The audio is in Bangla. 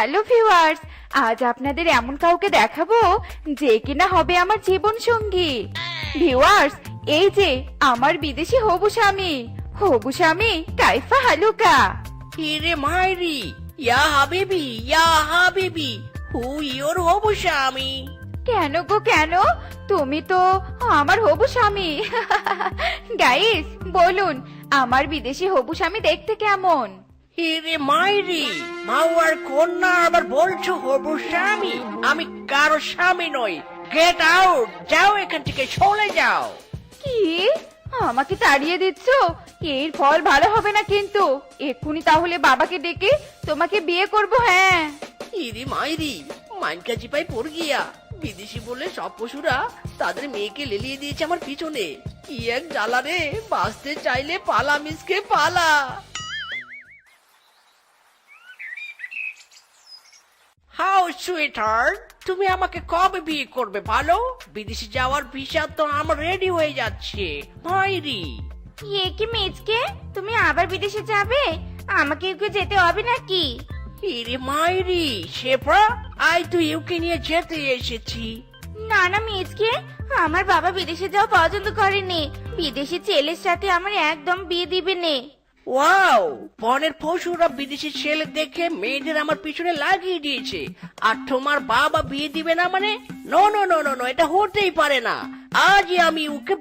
হ্যালো ভিউয়ার্স আজ আপনাদের এমন কাউকে দেখাবো যে কিনা হবে আমার জীবন সঙ্গী ভিউয়ার্স এই যে আমার বিদেশি হবু স্বামী। হবু স্বামী কাইফা হালুকা। হিরে মাইরি ইয়া হাবিবি ইয়া হাবিবি হু ইয়োর হবু স্বামী। কেন গো কেন? তুমি তো আমার হবু স্বামী। গাইস বলুন আমার বিদেশি হবু স্বামী দেখতে কেমন? হিরে মাইরি মাওয়ার কন্যা আবার বলছো হবু স্বামী আমি কারও স্বামী নই। গেট আউট যাও এখান থেকে চলে যাও। কি? আমাকে তাড়িয়ে দিচ্ছ? এর ফল ভালো হবে না কিন্তু। এক্ষুনি তাহলে বাবাকে ডেকে তোমাকে বিয়ে করব হ্যাঁ। ইরি মাইরি মাইনকা জিপাই পড় গিয়া বিদেশি বলে সব পশুরা তাদের মেয়েকে লেলিয়ে দিয়েছে আমার পিছনে। কি এক জ্বালা রে বাঁচতে চাইলে পালা মিসকে পালা। সুইটার তুমি আমাকে কবে বিয়ে করবে ভালো বিদেশে যাওয়ার ভিসা তো আমার রেডি হয়ে যাচ্ছে মাইরি এ কি মেজকে তুমি আবার বিদেশে যাবে? আমাকে কি যেতে হবে নাকি? ইরে মাইরি শেফরা আই তো ইউকে নিয়ে যেতে এসেছি। না না মেজকে আমার বাবা বিদেশে যাওয়া পছন্দ করেনি। বিদেশি ছেলের সাথে আমার একদম বিয়ে দিবে নে। ওয়াও, বনের পশুরা বিদেশি ছেলে দেখে মেয়েদের আমার পিছনে লাগিয়ে দিয়েছে। আর তোমার বাবা বিয়ে দিবে না মানে? নো নো নো নো এটা হতেই পারে না। আজই আমি ওকে